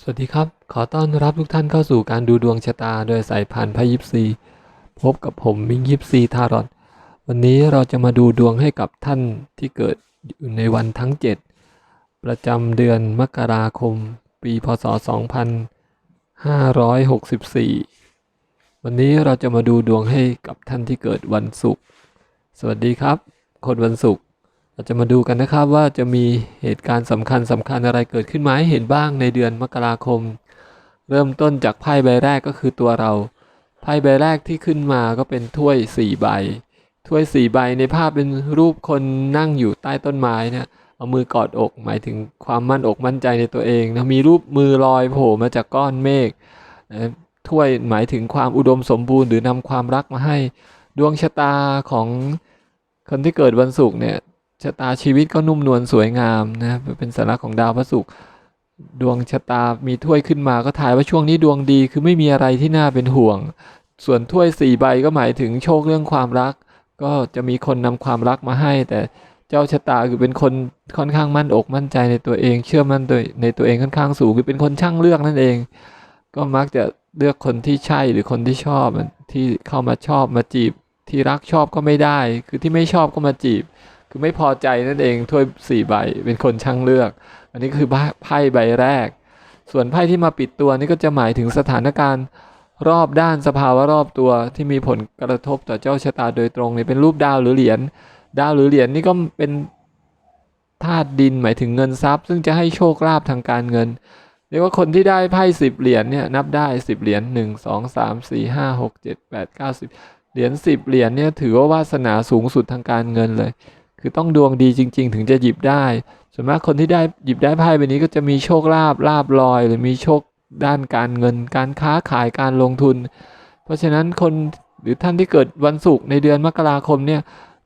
สวัสดีครับ ขอต้อนรับทุกท่านเข้าสู่การดูดวงชะตาโดยสายพานธุ์พ่ยิปซี พบกับผมมิงยิปซีทารอตวันนี้เราจะมาดูดวงให้กับท่านที่เกิดอยู่ในวันทั้ง 7 ประจำเดือนมกราคม ปีพศ 2564 วันนี้เราจะมาดูดวงให้กับท่านที่เกิดวันศุกร์ สวัสดีครับ คนวันศุกร์ เราจะมาดูกันนะครับว่าจะมีเหตุการณ์สำคัญสำคัญอะไรเกิดขึ้นมาให้เห็นบ้างในเดือนมกราคม เริ่มต้นจากไพ่ใบแรกก็คือตัวเรา ไพ่ใบแรกที่ขึ้นมาก็เป็นถ้วยสี่ใบ ถ้วยสี่ใบในภาพเป็นรูปคนนั่งอยู่ใต้ต้นไม้นี่ยเอามือกอดอกหมายถึงความมั่นอกมั่นใจในตัวเองนะมีรูปมือลอยโผล่มาจากก้อนเมฆนะถ้วยหมายถึงความอุดมสมบูรณ์หรือนำความรักมาให้ ดวงชะตาของคนที่เกิดวันศุกร์เนี่ย ชะตาชีวิตก็นุ่มนวลสวยงามนะเป็นสัญลักษณ์ของดาวพระศุกร์ดวงชะตามีถ้วยขึ้นมาก็ถ่ายว่าช่วงนี้ดวงดีคือไม่มีอะไรที่น่าเป็นห่วง ส่วนถ้วยสี่ใบก็หมายถึงโชคเรื่องความรัก ก็จะมีคนนำความรักมาให้ แต่เจ้าชะตาคือเป็นคนค่อนข้างมั่นอกมั่นใจในตัวเอง เชื่อมั่นตัวในตัวเองค่อนข้างสูงคือเป็นคนช่างเลือกนั่นเอง ก็มักจะเลือกคนที่ใช่หรือคนที่ชอบที่เข้ามาชอบมาจีบ ที่รักชอบก็ไม่ได้ คือที่ไม่ชอบก็มาจีบ คือไม่พอใจนั่นเองถ้วยสี่ใบเป็นคนช่างเลือก อันนี้คือไพ่ใบแรก ส่วนไพ่ที่มาปิดตัวนี่ก็จะหมายถึงสถานการณ์รอบด้านสภาวะรอบตัวที่มีผลกระทบต่อเจ้าชะตาโดยตรงเนี่ยเป็นรูปดาวหรือเหรียญดาวหรือเหรียญนี่ก็เป็นธาตุดินหมายถึงเงินทรัพย์ ซึ่งจะให้โชคลาภทางการเงินเรียกว่าคนที่ได้ไพ่สิบเหรียญเนี่ยนับได้สิบเหรียญหนึ่งสองสามสี่ห้าหกเจ็ดแปดเก้าสิบเหรียญสิบเหรียญเนี่ยถือว่าวาสนาสูงสุดทางการเงินเลย คือต้องดวงดีจริง ๆ ถึงจะหยิบได้ ส่วนมากคนที่ได้หยิบได้ไพ่ใบนี้ก็จะมีโชคลาภลาบลอย หรือมีโชคด้านการเงิน การค้าขายการลงทุน เพราะฉะนั้นคนหรือท่านที่เกิดวันศุกร์ในเดือนมกราคมเนี่ย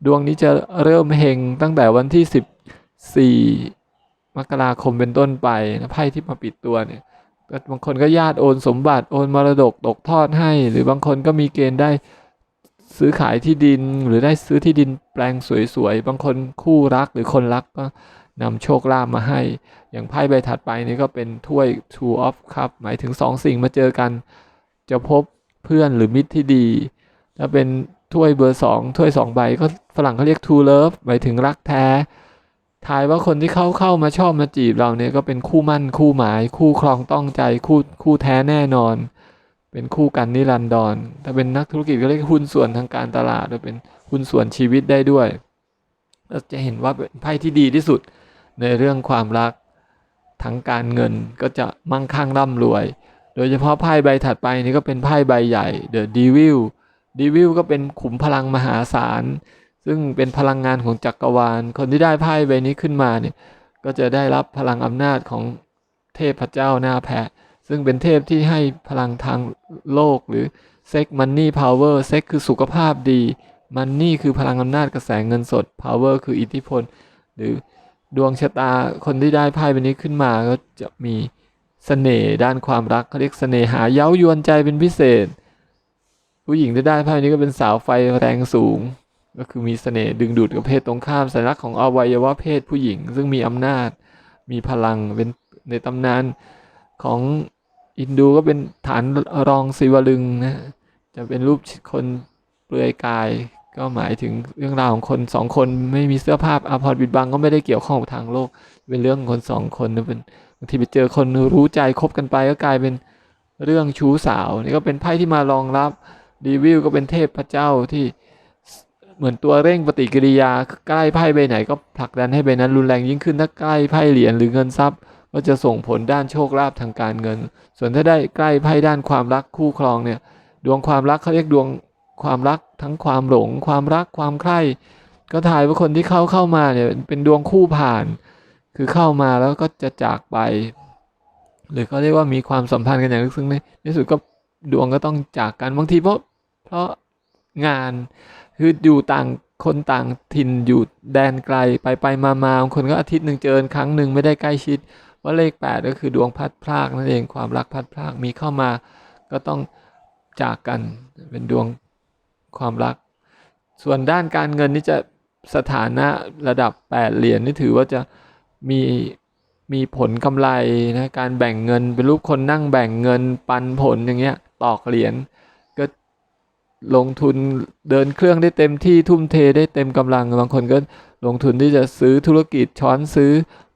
ดวงนี้จะเริ่มเฮงตั้งแต่วันที่ 14 มกราคมเป็นต้นไปนะไพ่ที่มาปิดตัวเนี่ยบางคนก็ญาติโอนสมบัติโอนมรดกตกทอดให้ หรือบางคนก็มีเกณฑ์ได้ ซื้อขายที่ดินหรือได้ซื้อที่ดินแปลงสวยๆ บางคนคู่รักหรือคนรักก็นำโชคลาภมาให้ อย่างไพ่ใบถัดไปนี่ก็เป็นถ้วย Two of Cup หมายถึงสองสิ่งมาเจอกัน จะพบเพื่อนหรือมิตรที่ดี ถ้าเป็นถ้วยเบอร์สองถ้วยสองใบก็ฝรั่งเขาเรียก True Love หมายถึงรักแท้ทายว่าคนที่เข้าเข้ามาชอบมาจีบเราเนี่ยก็เป็นคู่มั่นคู่หมาย คู่ครองต้องใจคู่คู่แท้แน่นอน เป็นคู่กันนิรันดร ถ้าเป็นนักธุรกิจก็เรียกหุ้นส่วนทางการตลาดหรือเป็นหุ้นส่วนชีวิตได้ด้วยเราจะเห็นว่าเป็นไพ่ที่ดีที่สุดในเรื่องความรักทั้งการเงินก็จะมั่งคั่งร่ำรวย โดยเฉพาะไพ่ใบถัดไปนี่ก็เป็นไพ่ใบใหญ่ The Devil Devil ก็เป็นขุมพลังมหาศาล ซึ่งเป็นพลังงานของจักรวาล คนที่ได้ไพ่ใบนี้ขึ้นมาเนี่ยก็จะได้รับพลังอำนาจของเทพเจ้าหน้าแพะ ซึ่งเป็นเทพที่ให้พลังทางโลกหรือเซ็กมันนี่พาวเวอร์เซ็กคือสุขภาพดีมันนี่คือพลังอำนาจกระแสเงินสดพาวเวอร์คืออิทธิพล หรือดวงชะตาคนที่ได้ไพ่ใบนี้ขึ้นมาก็จะมีสเสน่ห์ด้านความรักเขาเรียกเสน่หาเย้ายวนใจเป็นพิเศษ ผู้หญิงที่ได้ไพ่นี้ก็เป็นสาวไฟแรงสูง ก็คือมีเสน่ห์ดึงดูดกับเพศตรงข้ามสัญลักษณ์ของอวัยวะเพศผู้หญิง ซึ่งมีอำนาจมีพลังเป็นในตำนานของ อินดูก็เป็นฐานรองศิวลึงนะจะเป็นรูปคนเปลือยกาย ก็หมายถึงเรื่องราวของคนสองคนไม่มีเสื้อผ้าอาภรณ์ปิดบังก็ไม่ได้เกี่ยวข้องกับทางโลก เป็นเรื่องของคนสองคนนะเป็นบางทีไปเจอคนรู้ใจคบกันไปก็กลายเป็นเรื่องชู้สาวนี่ก็เป็นไพ่ที่มารองรับดีวิลก็เป็นเทพพระเจ้าที่เหมือนตัวเร่งปฏิกิริยาใกล้ไพ่ใบไหนก็ผลักดันให้ใบนั้นรุนแรงยิ่งขึ้นถ้าใกล้ไพ่เหรียญหรือเงินทรัพย์ ก็จะส่งผลด้านโชคลาภทางการเงิน ส่วนถ้าได้ใกล้ไพ่ด้านความรักคู่ครองเนี่ยดวงความรักเขาเรียกดวงความรักทั้งความหลง ความรักความใคร่ก็ถ่ายว่าคนที่เข้าเข้ามาเนี่ยเป็นดวงคู่ผ่าน คือเข้ามาแล้วก็จะจากไป หรือเขาเรียกว่ามีความสัมพันธ์กันอย่างลึกซึ้งในที่สุดก็ดวงก็ต้องจากกันบางทีเพราะเพราะงานคืออยู่ต่างคนต่างถิ่นอยู่แดนไกลไปไปมามาบางคนก็อาทิตย์หนึ่งเจอครั้งหนึ่งไม่ได้ใกล้ชิด ว่าเลขแปดก็คือดวงพัดพลากนั่นเองความรักพัดพลากมีเข้ามาก็ต้องจากกันเป็นดวงความรัก ส่วนด้านการเงินนี่จะสถานะระดับ 8 เหรียญนี่ถือว่าจะมีมีผลกำไรนะการแบ่งเงินเป็นรูปคนนั่งแบ่งเงินปันผลอย่างเงี้ยตอกเหรียญก็ลงทุนเดินเครื่องได้เต็มที่ทุ่มเทได้เต็มกำลังบางคนก็ลงทุนที่จะซื้อธุรกิจช้อนซื้อ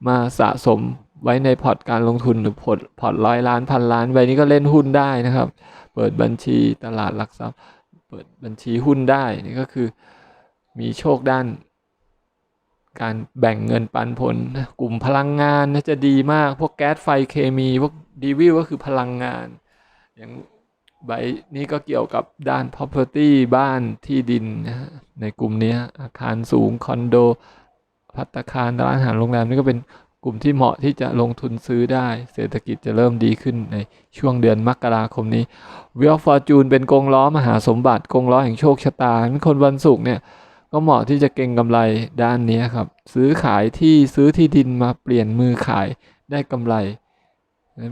มาสะสม ไว้ในพอร์ตการลงทุนหรือพอร์ตพอร์ตร้อยล้านพันล้านใบนี้ก็เล่นหุ้นได้นะครับ เปิดบัญชีตลาดหลักทรัพย์ เปิดบัญชีหุ้นได้นี่ก็คือมีโชคด้าน การแบ่งเงินปันผลนะกลุ่มพลังงานนะจะดีมาก พวกแก๊สไฟเคมีพวกดีวิวก็คือพลังงาน อย่างใบนี้ก็เกี่ยวกับด้าน property บ้านที่ดินนะในกลุ่มนี้อาคารสูงคอนโดพัตตาคารร้านอาหารโรงแรมนี่ก็เป็น กลุ่มที่เหมาะที่จะลงทุนซื้อได้ เศรษฐกิจจะเริ่มดีขึ้นในช่วงเดือนมกราคมนี้ w ว e ฟอร์จูนเป็นกงล้อมหาสมบัติกงล้อแห่งโชคชะตาคนวันศุกร์เนี่ยก็เหมาะที่จะเก็งกำไรด้านนี้ครับ ซื้อขายที่ซื้อที่ดินมาเปลี่ยนมือขายได้กำไร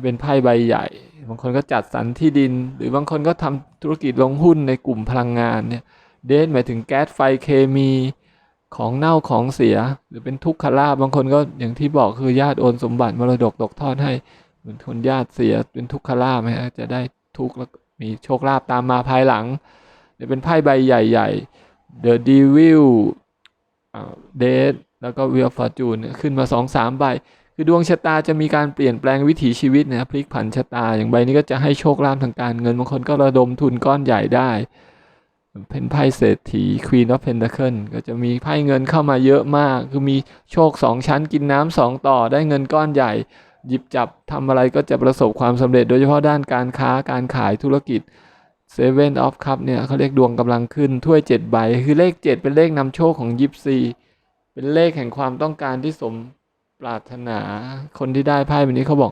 เป็นไพ่ใบใหญ่ บางคนก็จัดสรรที่ดิน หรือบางคนก็ทำธุรกิจลงหุ้นในกลุ่มพลังงานเนี่ยเดทหมายถึงแก๊สไฟเคมี ของเน่าของเสีย หรือเป็นทุกขลาบบางคนก็อย่างที่บอกคือญาติโอนสมบัติมรดกตกทอดให้เหมือนคนญาติเสียเป็นทุกขลาบฮะจะได้ทุกข์แล้วมีโชคลาภตามมาภายหลังเนี่ยเป็นไพ่ใบใหญ่ๆ The Devil เดทแล้วก็ Wheel of Fortune ขึ้นมาสองสามใบ คือดวงชะตาจะมีการเปลี่ยนแปลงวิถีชีวิตนะพลิกผันชะตา อย่างใบนี้ก็จะให้โชคลาภทางการเงินบางคนก็ระดมทุนก้อนใหญ่ได้ เป็นไพ่เศรษฐี Queen of Pentacle ก็จะมีไพ่เงินเข้ามาเยอะมาก คือมีโชคสองชั้นกินน้ำสองต่อได้เงินก้อนใหญ่ หยิบจับทำอะไรก็จะประสบความสำเร็จโดยเฉพาะด้านการค้าการขายธุรกิจ Seven of Cup เนี่ยเขาเรียกดวงกำลังขึ้นถ้วยเจ็ดใบ คือเลขเจ็ดเป็นเลขนำโชคของยิปซีเป็นเลขแห่งความต้องการที่สมปรารถนาคนที่ได้ไพ่แบบนี้เขาบอก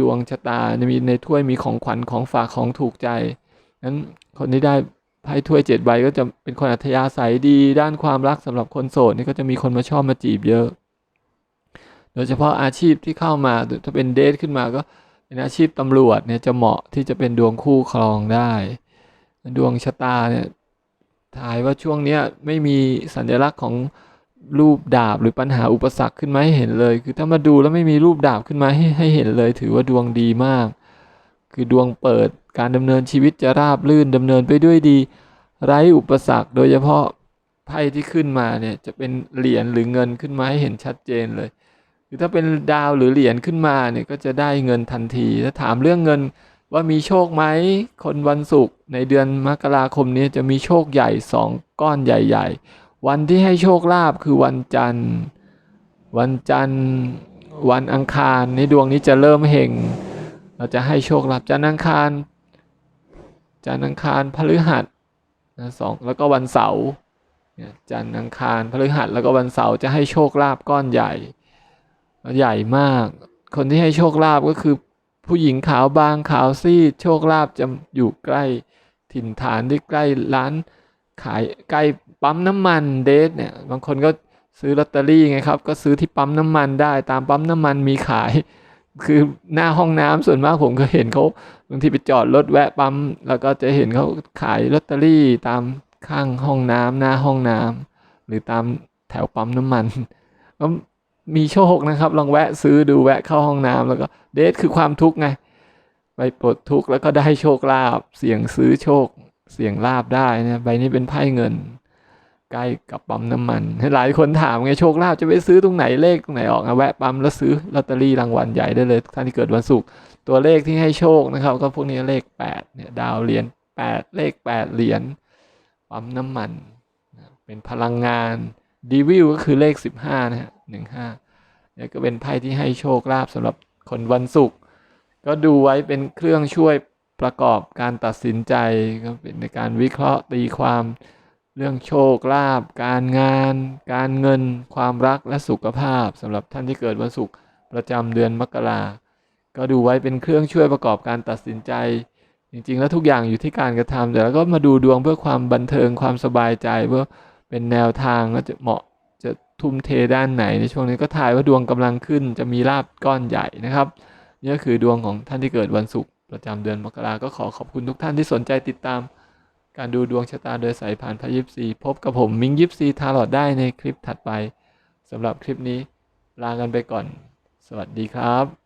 ดวงชะตาจะมีในถ้วยมีของขวัญของฝากของถูกใจนั้นคนที่ได้ ไพ่ถ้วยเจ็ดใบก็จะเป็นคนอัธยาศัยดี ด้านความรักสำหรับคนโสดนี่ก็จะมีคนมาชอบมาจีบเยอะ โดยเฉพาะอาชีพที่เข้ามาถ้าเป็นเดทขึ้นมาก็เป็นอาชีพตำรวจเนี่ยจะเหมาะที่จะเป็นดวงคู่ครองได้ ดวงชะตาเนี่ยถ่ายว่าช่วงเนี้ยไม่มีสัญลักษณ์ของรูปดาบหรือปัญหาอุปสรรคขึ้นมาให้เห็นเลย คือถ้ามาดูแล้วไม่มีรูปดาบขึ้นมาให้ให้เห็นเลย ถือว่าดวงดีมาก คือดวงเปิดการดำเนินชีวิตจะราบลื่นดำเนินไปด้วยดี ไร้อุปสรรคโดยเฉพาะไพ่ที่ขึ้นมาเนี่ยจะเป็นเหรียญหรือเงินขึ้นมาให้เห็นชัดเจนเลยคือถ้าเป็นดาวหรือเหรียญขึ้นมาเนี่ยก็จะได้เงินทันที ถ้าถามเรื่องเงินว่ามีโชคไหมคนวันศุกร์ในเดือนมกราคมนี้จะมีโชคใหญ่สองก้อนใหญ่ ๆ วันที่ให้โชคลาภคือวันจันทร์ วันจันทร์ วันอังคารในดวงนี้จะเริ่มเฮง เราจะให้โชคลาภจันทร์อังคารจันทร์อังคารพฤหัสนะสองแล้วก็วันเสาร์เนี่ยจันทร์อังคารพฤหัสแล้วก็วันเสาร์จะให้โชคลาภก้อนใหญ่ ใหญ่มาก คนที่ให้โชคลาภก็คือผู้หญิงขาวบางขาวซีดโชคลาภจะอยู่ใกล้ถิ่นฐานที่ใกล้ร้านขายใกล้ปั๊มน้ำมันเดทเนี่ยบางคนก็ซื้อลอตเตอรี่ไงครับ ก็ซื้อที่ปั๊มน้ำมันได้ตามปั๊มน้ำมันมีขาย คือหน้าห้องน้ำส่วนมากผมก็เห็นเขาบางทีไปจอดรถแวะปั๊มแล้วก็จะเห็นเขาขายลอตเตอรี่ตามข้างห้องน้ำหน้าห้องน้ำหรือตามแถวปั๊มน้ำมันก็มีโชคนะครับ ลองแวะซื้อดูแวะเข้าห้องน้ำแล้วก็เดทคือความทุกข์ไงไปปลดทุกข์แล้วก็ได้โชคลาภเสี่ยงซื้อโชค เสี่ยงลาบได้นะใบนี้เป็นไพ่เงิน ใกล้กับปั๊มน้ำมันหลายคนถามไงโชคลาภจะไปซื้อตรงไหนเลขตรงไหนออกอะแวะปั๊มแล้วซื้อลอตเตอรี่รางวัลใหญ่ได้เลยท่านที่เกิดวันศุกร์ตัวเลขที่ให้โชคนะครับ ก็พวกนี้เลขแปดเนี่ยดาวเหรียญแปดเลขแปดเหรียญปั๊มน้ำมันเป็นพลังงานดีวิวก็คือเลขสิบห้านะฮะหนึ่งห้าเนี่ยก็เป็นไพ่ที่ให้โชคลาภสำหรับคนวันศุกร์ก็ดูไว้เป็นเครื่องช่วยประกอบการตัดสินใจก็เป็นในการวิเคราะห์ตีความ เรื่องโชคลาภการงาน การเงิน ความรักและสุขภาพสำหรับท่านที่เกิดวันศุกร์ประจำเดือนมกราก็ดูไว้เป็นเครื่องช่วยประกอบการตัดสินใจ จริง ๆ แล้วทุกอย่างอยู่ที่การกระทำแต่แล้วก็มาดูดวงเพื่อความบันเทิงความสบายใจเพื่อเป็นแนวทางก็จะเหมาะจะทุ่มเทด้านไหนในช่วงนี้ก็ทายว่าดวงกำลังขึ้นจะมีลาบก้อนใหญ่นะครับนี่ก็คือดวงของท่านที่เกิดวันศุกร์ประจำเดือนมกราก็ขอขอบคุณทุกท่านที่สนใจติดตาม การดูดวงชะตาโดยสายผ่านพระยิปซีพบกับผมมิงยิปซีทาร์ลอดได้ในคลิปถัดไปสำหรับคลิปนี้ลากันไปก่อน สวัสดีครับ